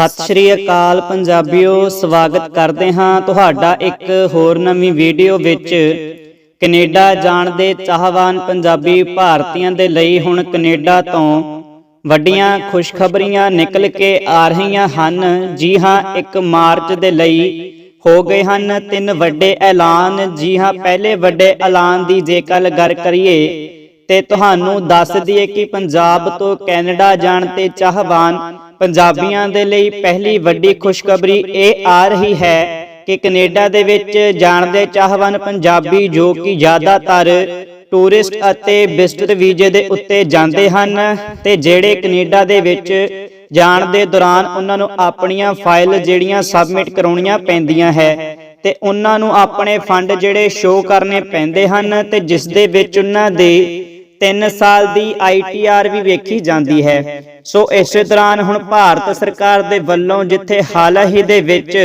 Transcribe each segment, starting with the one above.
ਸਤਿ ਸ਼੍ਰੀ ਅਕਾਲ ਪੰਜਾਬੀਓ, ਸਵਾਗਤ ਕਰਦੇ ਹਾਂ ਤੁਹਾਡਾ ਇੱਕ ਹੋਰ ਨਵੀਂ ਵੀਡੀਓ ਵਿੱਚ। ਕੈਨੇਡਾ ਜਾਣ ਦੇ ਚਾਹਵਾਨ ਪੰਜਾਬੀ ਭਾਰਤੀਆਂ ਦੇ ਲਈ ਹੁਣ ਕੈਨੇਡਾ ਤੋਂ ਵੱਡੀਆਂ ਖੁਸ਼ਖਬਰੀਆਂ ਨਿਕਲ ਕੇ ਆ ਰਹੀਆਂ ਹਨ। ਜੀ ਹਾਂ 1 ਮਾਰਚ ਦੇ ਲਈ ਹੋ ਗਏ ਹਨ ਤਿੰਨ ਵੱਡੇ ਐਲਾਨ। ਜੀ ਹਾਂ, ਪਹਿਲੇ ਵੱਡੇ ਐਲਾਨ ਦੀ ਜੇਕਰ ਗੱਲ ਕਰੀਏ ਤੇ ਤੁਹਾਨੂੰ ਦੱਸ ਦਈਏ ਕਿ ਪੰਜਾਬ ਤੋਂ ਕੈਨੇਡਾ ਜਾਣ ਤੇ ਚਾਹਵਾਨ ਪੰਜਾਬੀਆਂ ਦੇ ਲਈ ਪਹਿਲੀ ਵੱਡੀ ਖੁਸ਼ਖਬਰੀ ਇਹ ਆ ਰਹੀ ਹੈ ਕਿ ਕੈਨੇਡਾ ਦੇ ਵਿੱਚ ਜਾਣ ਦੇ ਚਾਹਵਾਨ ਪੰਜਾਬੀ ਜੋ ਕਿ ਜ਼ਿਆਦਾਤਰ ਟੂਰਿਸਟ ਅਤੇ ਵਿਜ਼ਟਰ ਵੀਜ਼ੇ ਦੇ ਉੱਤੇ ਜਾਂਦੇ ਹਨ ਤੇ ਜਿਹੜੇ ਕੈਨੇਡਾ ਦੇ ਵਿੱਚ ਜਾਣ ਦੇ ਦੌਰਾਨ ਉਹਨਾਂ ਨੂੰ ਆਪਣੀਆਂ ਫਾਈਲ ਜਿਹੜੀਆਂ ਸਬਮਿਟ ਕਰਾਉਣੀਆਂ ਪੈਂਦੀਆਂ ਹੈ ਤੇ ਉਹਨਾਂ ਨੂੰ ਆਪਣੇ ਫੰਡ ਜਿਹੜੇ ਸ਼ੋਅ ਕਰਨੇ ਪੈਂਦੇ ਹਨ ਤੇ ਜਿਸ ਦੇ ਵਿੱਚ ਉਹਨਾਂ ਦੇ 3 ਸਾਲ ਦੀ ਆਈਟੀਆਰ ਵੀ ਵੇਖੀ ਜਾਂਦੀ ਹੈ। ਸੋ ਇਸੇ ਦੌਰਾਨ ਹੁਣ ਭਾਰਤ ਸਰਕਾਰ ਦੇ ਵੱਲੋਂ ਜਿੱਥੇ ਹਾਲ ਹੀ ਦੇ ਵਿੱਚ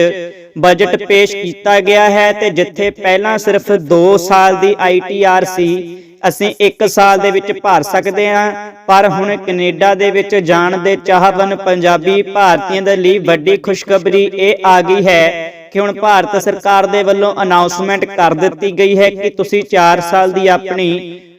ਬਜਟ ਪੇਸ਼ ਕੀਤਾ ਗਿਆ ਹੈ ਤੇ ਜਿੱਥੇ ਪਹਿਲਾਂ ਸਿਰਫ 2 ਸਾਲ ਦੀ ਆਈਟੀਆਰ ਸੀ, ਅਸੀਂ 1 ਸਾਲ ਦੇ ਵਿੱਚ ਭਰ ਸਕਦੇ ਹਾਂ। ਪਰ ਹੁਣ ਕੈਨੇਡਾ ਦੇ ਵਿੱਚ ਜਾਣ ਦੇ ਚਾਹਵਨ ਪੰਜਾਬੀ ਭਾਰਤੀਆਂ ਦੇ ਲਈ ਵੱਡੀ ਖੁਸ਼ਖਬਰੀ ਇਹ ਆ ਗਈ ਹੈ ਕਿ ਹੁਣ ਭਾਰਤ ਸਰਕਾਰ ਦੇ ਵੱਲੋਂ ਅਨਾਉਂਸਮੈਂਟ ਕਰ ਦਿੱਤੀ ਗਈ ਹੈ ਕਿ ਤੁਸੀਂ 4 ਸਾਲ ਦੀ ਆਪਣੀ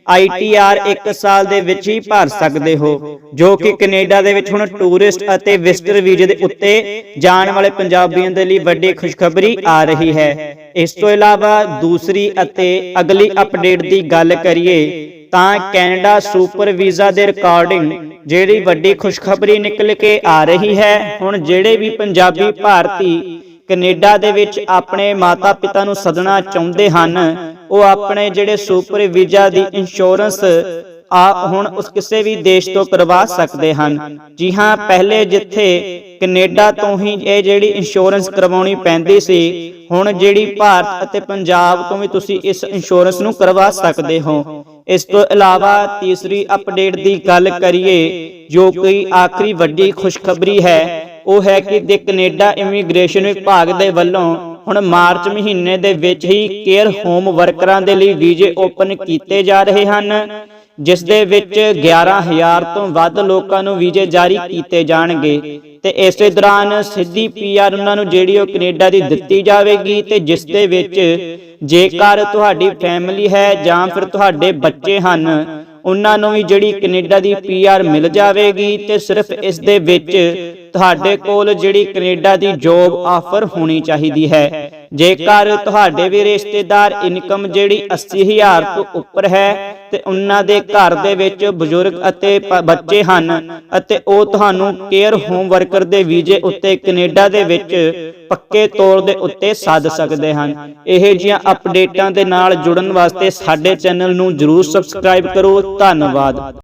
ਆਈਟੀਆਰ 1 ਸਾਲ ਦੇ ਵਿੱਚ ਹੀ ਭਰ ਸਕਦੇ ਹੋ, ਜੋ ਕਿ ਕੈਨੇਡਾ ਦੇ ਵਿੱਚ ਹੁਣ ਟੂਰਿਸਟ ਅਤੇ ਵਿਜ਼ਟਰ ਵੀਜ਼ੇ ਦੇ ਉੱਤੇ ਜਾਣ ਵਾਲੇ ਪੰਜਾਬੀਆਂ ਦੇ ਲਈ ਵੱਡੀ ਖੁਸ਼ਖਬਰੀ ਆ ਰਹੀ ਹੈ। ਇਸ ਤੋਂ ਇਲਾਵਾ ਦੂਸਰੀ ਅਤੇ ਅਗਲੀ ਅਪਡੇਟ ਦੀ ਗੱਲ ਕਰੀਏ ਤਾਂ ਕੈਨੇਡਾ ਸੁਪਰ ਵੀਜ਼ਾ ਦੇ ਰਿਕਾਰਡਿੰਗ ਜਿਹੜੀ ਵੱਡੀ ਖੁਸ਼ਖਬਰੀ ਨਿਕਲ ਕੇ ਆ ਰਹੀ ਹੈ, ਹੁਣ ਜਿਹੜੇ ਵੀ ਪੰਜਾਬੀ ਭਾਰਤੀ ਕੈਨੇਡਾ ਦੇ ਵਿੱਚ ਆਪਣੇ ਮਾਤਾ-ਪਿਤਾ ਨੂੰ ਸੱਦਣਾ ਚਾਹੁੰਦੇ ਹਨ ਉਹ ਆਪਣੇ ਜਿਹੜੇ ਸੁਪਰ ਵੀਜ਼ਾ ਦੀ ਇੰਸ਼ੋਰੈਂਸ ਆ ਹੁਣ ਉਸ ਕਿਸੇ ਵੀ ਦੇਸ਼ ਤੋਂ ਕਰਵਾ ਸਕਦੇ ਹਨ। ਜੀ ਹਾਂ, ਪਹਿਲੇ ਜਿੱਥੇ ਕੈਨੇਡਾ ਤੋਂ ਹੀ ਇਹ ਜਿਹੜੀ ਇੰਸ਼ੋਰੈਂਸ ਕਰਵਾਉਣੀ ਪੈਂਦੀ ਸੀ, ਹੁਣ ਜਿਹੜੀ ਭਾਰਤ ਅਤੇ ਪੰਜਾਬ ਤੋਂ ਵੀ ਤੁਸੀਂ ਇਸ ਇੰਸ਼ੋਰੈਂਸ ਨੂੰ ਕਰਵਾ ਸਕਦੇ ਹੋ। ਇਸ ਤੋਂ ਇਲਾਵਾ ਤੀਸਰੀ ਅਪਡੇਟ ਦੀ ਗੱਲ ਕਰੀਏ, ਜੋ ਕਿ ਆਖਰੀ ਵੱਡੀ ਖੁਸ਼ਖਬਰੀ ਹੈ, ਉਹ ਹੈ ਕਿ ਦੇ ਕੈਨੇਡਾ ਇਮੀਗ੍ਰੇਸ਼ਨ ਵਿਭਾਗ ਦੇ ਵੱਲੋਂ ਹੁਣ ਮਾਰਚ ਮਹੀਨੇ ਦੇ ਵਿੱਚ ਹੀ ਕੇਅਰ ਹੋਮ ਵਰਕਰਾਂ ਦੇ ਲਈ ਵੀਜ਼ੇ ਓਪਨ ਕੀਤੇ ਜਾ ਰਹੇ ਹਨ ਜਿਸ ਦੇ ਵਿੱਚ 11000 ਤੋਂ ਵੱਧ ਲੋਕਾਂ ਨੂੰ ਵੀਜ਼ੇ ਜਾਰੀ ਕੀਤੇ ਜਾਣਗੇ। ਤੇ ਇਸੇ ਦੌਰਾਨ ਸਿੱਧੀ ਪੀਆਰ ਉਹਨਾਂ ਨੂੰ ਜਿਹੜੀ ਉਹ ਕੈਨੇਡਾ ਦੀ ਦਿੱਤੀ ਜਾਵੇਗੀ ਤੇ ਜਿਸ ਦੇ ਵਿੱਚ ਜੇਕਰ ਤੁਹਾਡੀ ਫੈਮਿਲੀ ਹੈ ਜਾਂ ਫਿਰ ਤੁਹਾਡੇ ਬੱਚੇ ਹਨ ਉਹਨਾਂ ਨੂੰ ਵੀ ਜਿਹੜੀ ਕੈਨੇਡਾ ਦੀ ਪੀਆਰ ਮਿਲ ਜਾਵੇਗੀ ਤੇ ਸਿਰਫ ਇਸ ਦੇ ਵਿੱਚ ਤੁਹਾਡੇ ਕੋਲ ਜਿਹੜੀ ਕੈਨੇਡਾ ਦੀ ਜੋਬ ਆਫਰ ਹੋਣੀ ਚਾਹੀਦੀ ਹੈ। ਜੇਕਰ ਤੁਹਾਡੇ ਵੀ ਰਿਸ਼ਤੇਦਾਰ ਇਨਕਮ ਜਿਹੜੀ 80000 ਤੋਂ ਉੱਪਰ ਹੈ ਤੇ ਉਹਨਾਂ ਦੇ ਘਰ ਦੇ ਵਿੱਚ ਬਜ਼ੁਰਗ ਅਤੇ ਬੱਚੇ ਹਨ ਅਤੇ ਉਹ ਤੁਹਾਨੂੰ ਕੇਅਰ ਹੋਮ ਵਰਕਰ ਦੇ ਵੀਜ਼ੇ ਉੱਤੇ ਕੈਨੇਡਾ ਦੇ ਵਿੱਚ ਪੱਕੇ ਤੌਰ ਦੇ ਉੱਤੇ ਸੱਦ ਸਕਦੇ ਹਨ। ਇਹ ਜੀਆਂ ਅਪਡੇਟਾਂ ਦੇ ਨਾਲ ਜੁੜਨ ਵਾਸਤੇ ਸਾਡੇ ਚੈਨਲ ਨੂੰ ਜਰੂਰ ਸਬਸਕ੍ਰਾਈਬ ਕਰੋ। ਧੰਨਵਾਦ।